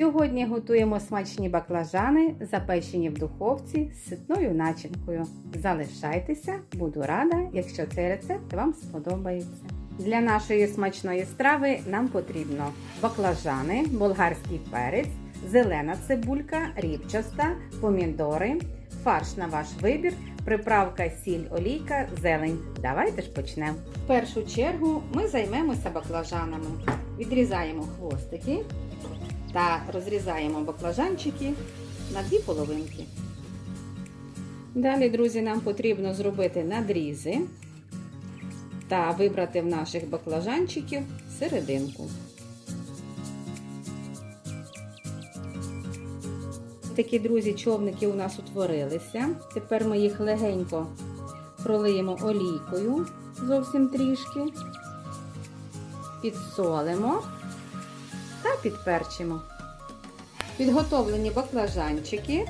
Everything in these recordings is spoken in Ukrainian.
Сьогодні готуємо смачні баклажани, запечені в духовці з ситною начинкою. Залишайтеся, буду рада, якщо цей рецепт вам сподобається. Для нашої смачної страви нам потрібно баклажани, болгарський перець, зелена цибулька, рібчаста, помідори, фарш на ваш вибір, приправка сіль, олійка, зелень. Давайте ж почнемо. В першу чергу ми займемося баклажанами. Відрізаємо хвостики та розрізаємо баклажанчики на дві половинки. Далі, друзі, нам потрібно зробити надрізи та вибрати в наших баклажанчиків серединку. Такі, друзі, човники у нас утворилися. Тепер ми їх легенько пролиємо олійкою зовсім трішки, підсолимо підперчимо. Підготовлені баклажанчики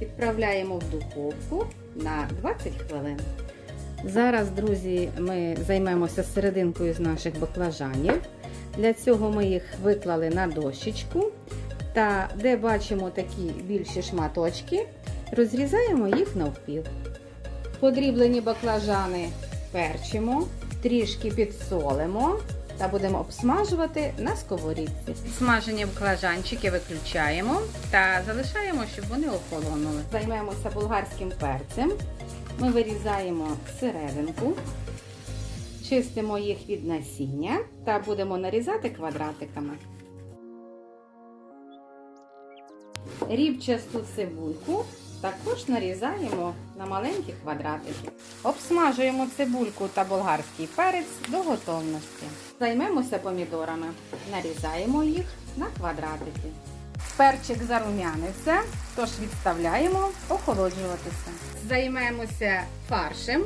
відправляємо в духовку на 20 хвилин. Зараз, друзі, ми займемося серединкою з наших баклажанів. Для цього ми їх виклали на дощечку. Та де бачимо такі більші шматочки, розрізаємо їх навпіл. Подріблені баклажани перчимо, трішки підсолимо та будемо обсмажувати на сковорідці. Смажені баклажанчики виключаємо та залишаємо, щоб вони охолонули. Займемося болгарським перцем. Ми вирізаємо серединку, чистимо їх від насіння та будемо нарізати квадратиками. Рібчасту цибульку також нарізаємо на маленькі квадратики. Обсмажуємо цибульку та болгарський перець до готовності. Займемося помідорами. Нарізаємо їх на квадратики. Перчик зарум'янився, тож відставляємо охолоджуватися. Займемося фаршем.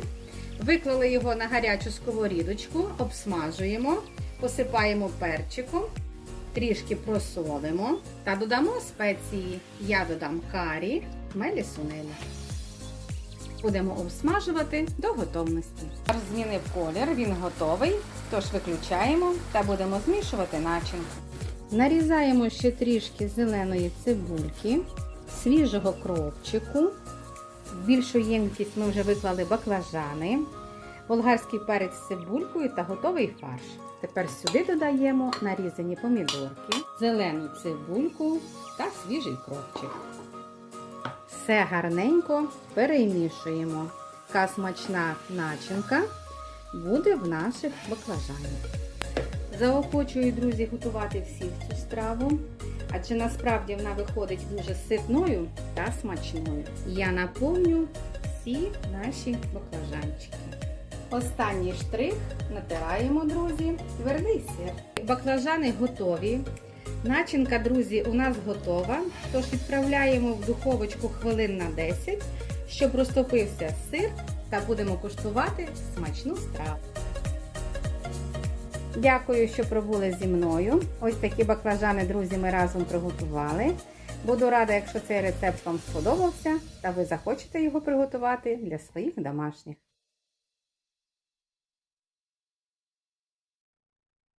Виклали його на гарячу сковорідочку, обсмажуємо, посипаємо перчиком, трішки просолимо та додамо спеції. Я додам карі, мелі сунелі. Будемо обсмажувати до готовності. Змінив колір, він готовий, тож виключаємо та будемо змішувати начинку. Нарізаємо ще трішки зеленої цибульки, свіжого кропчику. В більшу ємкість ми вже виклали баклажани, болгарський перець з цибулькою та готовий фарш. Тепер сюди додаємо нарізані помідорки, зелену цибульку та свіжий кропчик. Все гарненько перемішуємо. Така смачна начинка буде в наших баклажанах. Заохочую, друзі, готувати всіх цю страву, адже насправді вона виходить дуже ситною та смачною. Я наповню всі наші баклажанчики. Останній штрих натираємо, друзі, твердий сир. Баклажани готові. Начинка, друзі, у нас готова. Тож відправляємо в духовочку хвилин на 10, щоб розтопився сир та будемо куштувати смачну страву. Дякую, що пробули зі мною. Ось такі баклажани, друзі, ми разом приготували. Буду рада, якщо цей рецепт вам сподобався та ви захочете його приготувати для своїх домашніх.